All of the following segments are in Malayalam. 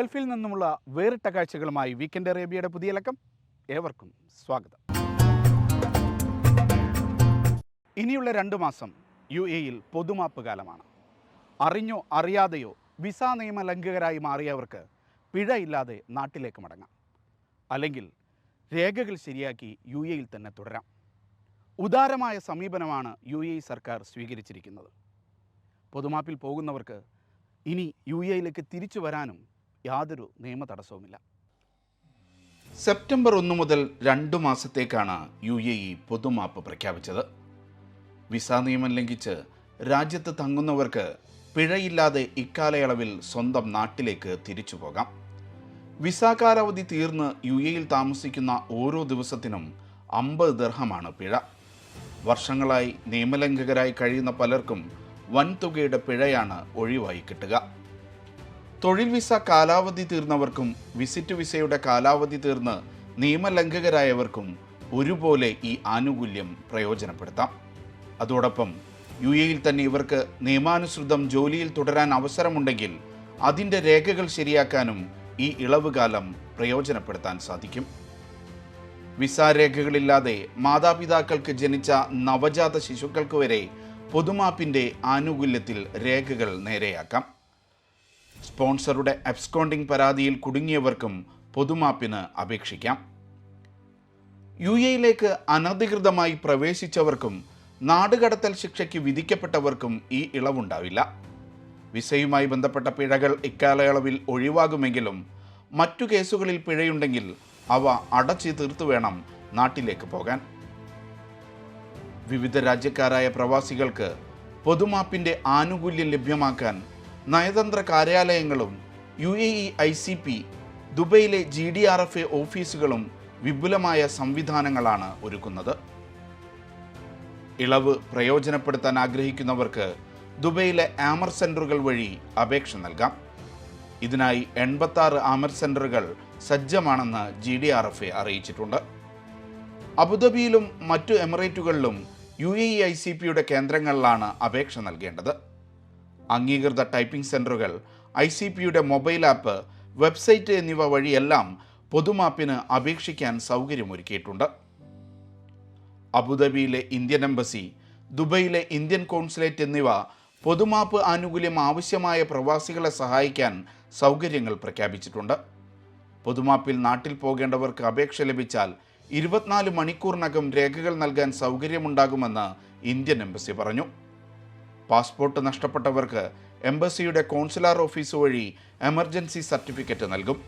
ഗൾഫിൽ നിന്നുമുള്ള വേറിട്ട കാഴ്ചകളുമായി വീക്കെൻഡ് അറേബ്യയുടെ പുതിയ ലക്കം ഏവർക്കും സ്വാഗതം. ഇനിയുള്ള രണ്ട് മാസം യു എയിൽ പൊതുമാപ്പ് കാലമാണ്. അറിഞ്ഞോ അറിയാതെയോ വിസ നിയമ ലംഘകരായി മാറിയവർക്ക് പിഴയില്ലാതെ നാട്ടിലേക്ക് മടങ്ങാം. അല്ലെങ്കിൽ രേഖകൾ ശരിയാക്കി യു എയിൽ തന്നെ തുടരാം. ഉദാരമായ സമീപനമാണ് യു എ സർക്കാർ സ്വീകരിച്ചിരിക്കുന്നത്. പൊതുമാപ്പിൽ പോകുന്നവർക്ക് ഇനി യു എയിലേക്ക് തിരിച്ചു വരാനും യാതൊരു നിയമ തടസ്സവുമില്ല. സെപ്റ്റംബർ ഒന്ന് മുതൽ രണ്ടു മാസത്തേക്കാണ് യു എ ഇ പൊതുമാപ്പ് പ്രഖ്യാപിച്ചത്. വിസ നിയമം ലംഘിച്ച് രാജ്യത്ത് തങ്ങുന്നവർക്ക് പിഴയില്ലാതെ ഇക്കാലയളവിൽ സ്വന്തം നാട്ടിലേക്ക് തിരിച്ചു പോകാം. വിസ കാലാവധി തീർന്ന് യു എയിൽ താമസിക്കുന്ന ഓരോ ദിവസത്തിനും അമ്പത് ദർഹമാണ് പിഴ. വർഷങ്ങളായി നിയമലംഘകരായി കഴിയുന്ന പലർക്കും വൻതുകയുടെ പിഴയാണ് ഒഴിവായി കിട്ടുക. തൊഴിൽ വിസ കാലാവധി തീർന്നവർക്കും വിസിറ്റ് വിസയുടെ കാലാവധി തീർന്ന് നിയമലംഘകരായവർക്കും ഒരുപോലെ ഈ ആനുകൂല്യം പ്രയോജനപ്പെടുത്താം. അതോടൊപ്പം യു എയിൽ തന്നെ ഇവർക്ക് നിയമാനുസൃതം ജോലിയിൽ തുടരാൻ അവസരമുണ്ടെങ്കിൽ അതിന്റെ രേഖകൾ ശരിയാക്കാനും ഈ ഇളവ് കാലം പ്രയോജനപ്പെടുത്താൻ സാധിക്കും. വിസ രേഖകളില്ലാതെ മാതാപിതാക്കൾക്ക് ജനിച്ച നവജാത ശിശുക്കൾക്ക് വരെ പൊതുമാപ്പിന്റെ ആനുകൂല്യത്തിൽ രേഖകൾ നേരെയാക്കാം. സ്പോൺസറുടെ അബ്സ്കോണ്ടിംഗ് പരാതിയിൽ കുടുങ്ങിയവർക്കും പൊതുമാപ്പിന് അപേക്ഷിക്കാം. യു എയിലേക്ക് അനധികൃതമായി പ്രവേശിച്ചവർക്കും നാടുകടത്തൽ ശിക്ഷയ്ക്ക് വിധിക്കപ്പെട്ടവർക്കും ഈ ഇളവുണ്ടാവില്ല. വിസയുമായി ബന്ധപ്പെട്ട പിഴകൾ ഇക്കാലയളവിൽ ഒഴിവാകുമെങ്കിലും മറ്റു കേസുകളിൽ പിഴയുണ്ടെങ്കിൽ അവ അടച്ചു തീർത്തു വേണം നാട്ടിലേക്ക് പോകാൻ. വിവിധ രാജ്യക്കാരായ പ്രവാസികൾക്ക് പൊതുമാപ്പിന്റെ ആനുകൂല്യം ലഭ്യമാക്കാൻ നയതന്ത്ര കാര്യാലയങ്ങളും U A E I C P ദുബൈയിലെ G D R F A ഓഫീസുകളും വിപുലമായ സംവിധാനങ്ങളാണ് ഒരുക്കുന്നത്. ഇളവ് പ്രയോജനപ്പെടുത്താൻ ആഗ്രഹിക്കുന്നവർക്ക് ദുബൈയിലെ ആമർ സെന്ററുകൾ വഴി അപേക്ഷ നൽകാം. ഇതിനായി എൺപത്താറ് ആമർ സെന്ററുകൾ സജ്ജമാണെന്ന് G D R F A അറിയിച്ചിട്ടുണ്ട്. അബുദാബിയിലും മറ്റു എമിറേറ്റുകളിലും U A E I C പിയുടെ കേന്ദ്രങ്ങളിലാണ് അപേക്ഷ നൽകേണ്ടത്. അംഗീകൃത ടൈപ്പിംഗ് സെന്ററുകൾ ഐ സി പിയുടെ മൊബൈൽ ആപ്പ് വെബ്സൈറ്റ് എന്നിവ വഴിയെല്ലാം പൊതുമാപ്പിന് അപേക്ഷിക്കാൻ സൗകര്യമൊരുക്കിയിട്ടുണ്ട്. അബുദാബിയിലെ ഇന്ത്യൻ എംബസി ദുബൈയിലെ ഇന്ത്യൻ കോൺസുലേറ്റ് എന്നിവ പൊതുമാപ്പ് ആനുകൂല്യം ആവശ്യമായ പ്രവാസികളെ സഹായിക്കാൻ സൗകര്യങ്ങൾ പ്രഖ്യാപിച്ചിട്ടുണ്ട്. പൊതുമാപ്പിൽ നാട്ടിൽ പോകേണ്ടവർക്ക് അപേക്ഷ ലഭിച്ചാൽ ഇരുപത്തിനാല് മണിക്കൂറിനകം രേഖകൾ നൽകാൻ സൗകര്യമുണ്ടാകുമെന്ന് ഇന്ത്യൻ എംബസി പറഞ്ഞു. പാസ്പോർട്ട് നഷ്ടപ്പെട്ടവർക്ക് എംബസിയുടെ കോൺസുലാർ ഓഫീസ് വഴി എമർജൻസി സർട്ടിഫിക്കറ്റ് നൽകും.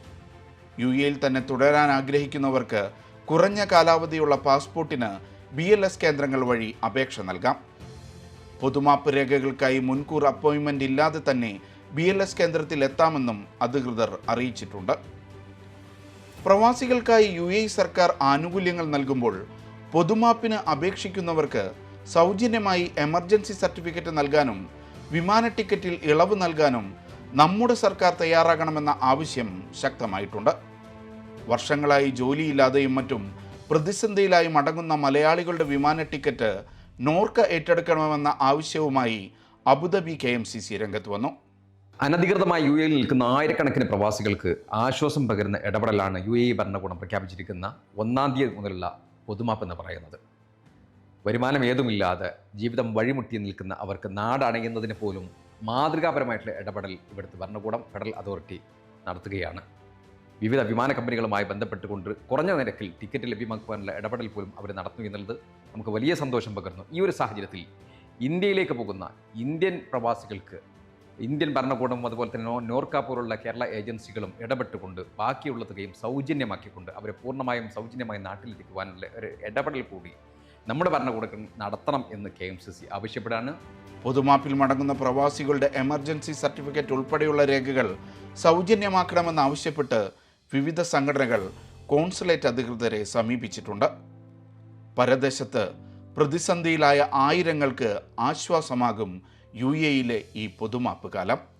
യു എയിൽ തന്നെ തുടരാൻ ആഗ്രഹിക്കുന്നവർക്ക് കുറഞ്ഞ കാലാവധിയുള്ള പാസ്പോർട്ടിന് ബി എൽ എസ് കേന്ദ്രങ്ങൾ വഴി അപേക്ഷ നൽകാം. പൊതുമാപ്പ് രേഖകൾക്കായി മുൻകൂർ അപ്പോയിൻമെന്റ് ഇല്ലാതെ തന്നെ ബി എൽ എസ് കേന്ദ്രത്തിൽ എത്താമെന്നും അധികൃതർ അറിയിച്ചിട്ടുണ്ട്. പ്രവാസികൾക്കായി യു എ സർക്കാർ ആനുകൂല്യങ്ങൾ നൽകുമ്പോൾ പൊതുമാപ്പിന് അപേക്ഷിക്കുന്നവർക്ക് സൗജന്യമായി എമർജൻസി സർട്ടിഫിക്കറ്റ് നൽകാനും വിമാന ടിക്കറ്റിൽ ഇളവ് നൽകാനും നമ്മുടെ സർക്കാർ തയ്യാറാകണമെന്ന ആവശ്യം ശക്തമായിട്ടുണ്ട്. വർഷങ്ങളായി ജോലിയില്ലാതെയും മറ്റും പ്രതിസന്ധിയിലായി മടങ്ങുന്ന മലയാളികളുടെ വിമാന ടിക്കറ്റ് നോർക്ക ഏറ്റെടുക്കണമെന്ന ആവശ്യവുമായി Abu Dhabi K M C C രംഗത്ത് വന്നു. അനധികൃതമായി യു എയിൽ നിൽക്കുന്ന ആയിരക്കണക്കിന് പ്രവാസികൾക്ക് ആശ്വാസം പകരുന്ന ഇടപെടലാണ് യു എ ഭരണകൂടം പ്രഖ്യാപിച്ചിരിക്കുന്ന ഒന്നാം തീയതി മുതലുള്ള പൊതുമാപ്പ് എന്ന് പറയുന്നത്. വരുമാനം ഏതുമില്ലാതെ ജീവിതം വഴിമുട്ടി നിൽക്കുന്ന അവർക്ക് നാടണയുന്നതിന് പോലും മാതൃകാപരമായിട്ടുള്ള ഇടപെടൽ ഇവിടുത്തെ ഭരണകൂടം ഫെഡറൽ അതോറിറ്റി നടത്തുകയാണ്. വിവിധ വിമാന കമ്പനികളുമായി ബന്ധപ്പെട്ടുകൊണ്ട് കുറഞ്ഞ നിരക്കിൽ ടിക്കറ്റ് ലഭ്യമാക്കുവാനുള്ള ഇടപെടൽ പോലും അവർ നടത്തുന്നു എന്നുള്ളത് നമുക്ക് വലിയ സന്തോഷം പകർന്നു. ഈ ഒരു സാഹചര്യത്തിൽ ഇന്ത്യയിലേക്ക് പോകുന്ന ഇന്ത്യൻ പ്രവാസികൾക്ക് ഇന്ത്യൻ ഭരണകൂടം അതുപോലെ തന്നെ നോ നോർക്ക പോലുള്ള കേരള ഏജൻസികളും ഇടപെട്ടുകൊണ്ട് ബാക്കിയുള്ള തുകയും സൗജന്യമാക്കിക്കൊണ്ട് അവരെ പൂർണമായും സൗജന്യമായി നാട്ടിലെത്തിക്കുവാനുള്ള ഒരു ഇടപെടൽ കൂടി നമ്മുടെ ഭരണകൂടം നടത്തണം എന്ന് കെ എം സി സി ആവശ്യപ്പെടാണ്. പൊതുമാപ്പിൽ മടങ്ങുന്ന പ്രവാസികളുടെ എമർജൻസി സർട്ടിഫിക്കറ്റ് ഉൾപ്പെടെയുള്ള രേഖകൾ സൗജന്യമാക്കണമെന്നാവശ്യപ്പെട്ട് വിവിധ സംഘടനകൾ കോൺസുലേറ്റ് അധികൃതരെ സമീപിച്ചിട്ടുണ്ട്. പരദേശത്ത് പ്രതിസന്ധിയിലായ ആയിരങ്ങൾക്ക് ആശ്വാസമാകും യു എയിലെ ഈ പൊതുമാപ്പ് കാലം.